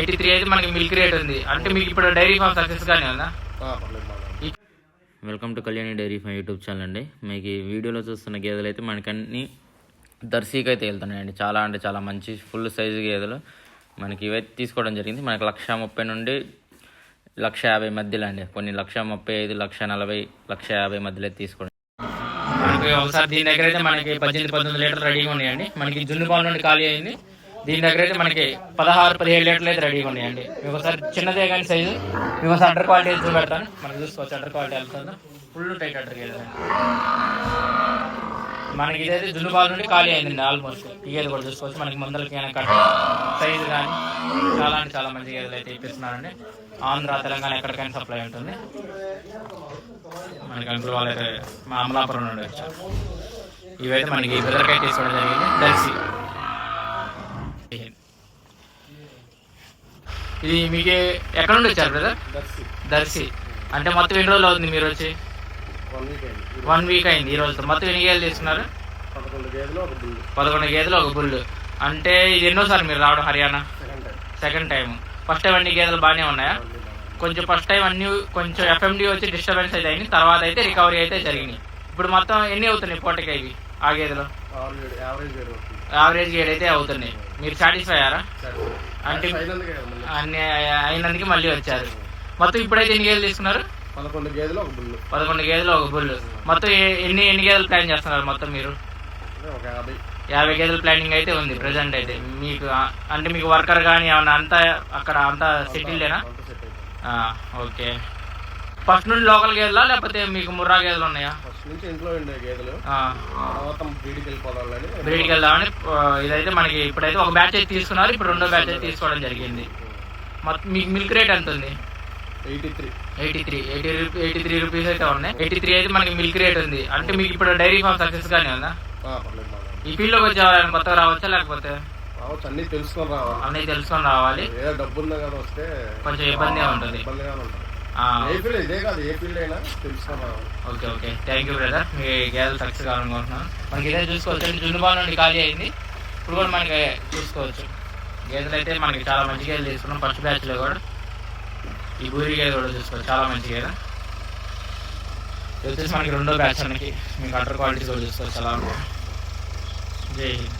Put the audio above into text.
Eighty three అయితే మనకి milk rate ఉంది. అంటే మీకు ఇప్పుడు డైరీ ఫామ్ సక్సెస్ ఉందా? Welcome to Kalyani dairy farm YouTube channel అండి. మీకు ఈ వీడియోలో చూస్తున్న గేదెలు అయితే మనకి అన్ని దర్శీకి అయితే వెళ్తున్నాయండి. చాలా అంటే చాలా మంచి ఫుల్ సైజు గేదెలు. మనకి ఇవైతే తీసుకోవడం జరిగింది. మనకి లక్ష ముప్పై నుండి లక్ష యాభై మధ్యలో అండి. కొన్ని లక్ష ముప్పై ఐదు లక్ష నలభై లక్ష యాభై మధ్యలో అయితే తీసుకోవడం ఒకసారి దీని దగ్గర అయితే మనకి పద్దెనిమిది పంతొమ్మిది లీటర్లు రెడీగా ఉన్నాయండి. మనకి జున్ను నుండి ఖాళీ అయింది. దీని దగ్గర అయితే మనకి పదహారు పదిహేడు లీటర్లు అయితే రెడీగా ఉన్నాయండి. మీకు ఒకసారి చిన్నదే కానీ సైజు. మీకు ఒకసారి అండర్ క్వాలిటీ చూపెడతాను. మనకి చూసుకోవచ్చు అండర్ క్వాలిటీ వెళ్తాను ఫుల్ టైట్ అండర్ గేదె మనకి ఇదైతే జున్ను బాల్ నుండి ఖాళీ అయిందండి ఆల్మోస్ట్ ఈ గేదె కూడా చూసుకోవచ్చు. మనకి ముందలకి కట్ సైజు కానీ చాలా అంటే చాలా మంచి గేదెలు అయితే ఇప్పిస్తున్నారండి. ఆంధ్ర తెలంగాణ ఎక్కడికైనా సప్లై ఉంటుంది. మనకి అంకుల్ వాళ్ళైతే మా అమలాపురం నుండి వచ్చారు. ఇవైతే మనకి బెదరకాయ తీసుకోవడం జరిగింది. దర్శి. ఇది మీకు ఎక్కడ నుండి వచ్చారు బ్రదర్? దర్శి. అంటే మొత్తం ఎన్ని రోజులు అవుతుంది మీరు వచ్చి? వన్ వీక్ అయింది. ఈ రోజుతో మొత్తం ఎన్ని గేదెలు తీసుకున్నారు పదకొండు గేదెలు ఒక బుల్లు. పదకొండు గేదెలు ఒక బుల్లు. అంటే ఇది ఎన్నోసార్లు మీరు రావడం Haryana? Second time first time అన్ని గేదెలు బాగానే ఉన్నాయా? కొంచెం ఫస్ట్ టైం అన్ని కొంచెం ఎఫ్ఎండి వచ్చి డిస్టర్బెన్స్ అయితే అయింది. తర్వాత అయితే రికవరీ అయితే జరిగింది ఇప్పుడు మొత్తం ఎన్ని అవుతున్నాయి పూటకి ఇవి ఆ గేదెలు? యావరేజ్ గేడ్ అయితే అవుతున్నాయి. మీరు సాటిస్ఫై అయ్యారా? అంటే. అన్ని అయినందుకు మళ్ళీ వచ్చారు. మొత్తం ఇప్పుడైతే ఎన్ని గేదెలు తీసుకున్నారు? పదకొండు గేదెలు ఒక బుల్లు. పదకొండు గేదెలు ఒక బుల్లు. మొత్తం ఎన్ని ఎన్ని గేదెలు ప్లాన్ చేస్తున్నారు మొత్తం మీరు? ఒక యాభై. యాభై గేదెల ప్లానింగ్ అయితే ఉంది ప్రెసెంట్ అయితే. మీకు అంటే మీకు వర్కర్ కానీ ఏమన్నా అంతా అక్కడ అంతా సెటిల్డేనా? ఓకే. ఫస్ట్ నుండి లోకల్ గేదెలా లేకపోతే మీకు ముర్రా గేదెలు ఉన్నాయా? ఫస్ట్ నుంచి ఇంట్లో ఉండే గేదెలు. తర్వాత బ్రీడ్కి వెళ్దామని ఇదైతే మనకి ఇప్పుడైతే ఒక బ్యాచ్ అయితే తీసుకున్నారు ఇప్పుడు రెండో బ్యాచ్ అయితే తీసుకోవడం జరిగింది. మీకు మిల్క్ రేట్ ఎంత ఉంది eighty three. Eighty three. Eighty eighty three rupees అయితే ఉన్నాయి. ఎయిటీ త్రీ అయితే మనకి మిల్క్ రేట్ ఉంది. అంటే మీకు ఇప్పుడు డైరీ ఫామ్ సక్సెస్ గానే ఉందా? ఈ ఫీల్డ్లోకి వచ్చే ఎవరైనా కొత్తగా రావచ్చా లేకపోతే? రావచ్చు. అన్ని తెలుసుకొని రావాలి. అన్నీ తెలుసుకొని రావాలి. ఏదో డబ్బు ఉందా కదా వస్తే కొంచెం ఇబ్బందిగా ఉంటుంది. ఇబ్బందిగానే ఉంటుంది. ఏ ఫీల్డ్ ఇదే కాదు. ఏ ఫీల్డ్ అయినా తెలుసుకొని రావాలి. Okay okay. Thank you brother మీ గేదెలు సక్సెస్ కావాలనుకుంటున్నాను మనకి ఇదే చూసుకోవచ్చు. అండి జున్ను బాల్ నుండి ఖాళీ అయింది. ఇప్పుడు కూడా మనకి చూసుకోవచ్చు. గేదెలు అయితే మనకి చాలా మంచి గేదెలు తీసుకున్నాం ఫస్ట్ బ్యాచ్లో కూడా. ఈ బూరి గేదె కూడా చూసుకోవచ్చు చాలా మంచి కదా? ఇది వచ్చేసి మనకి రెండో బ్యాచ్ మనకి మీకు అటర్ క్వాలిటీస్ కూడా చూసుకోవచ్చు చాలా జై హింద్.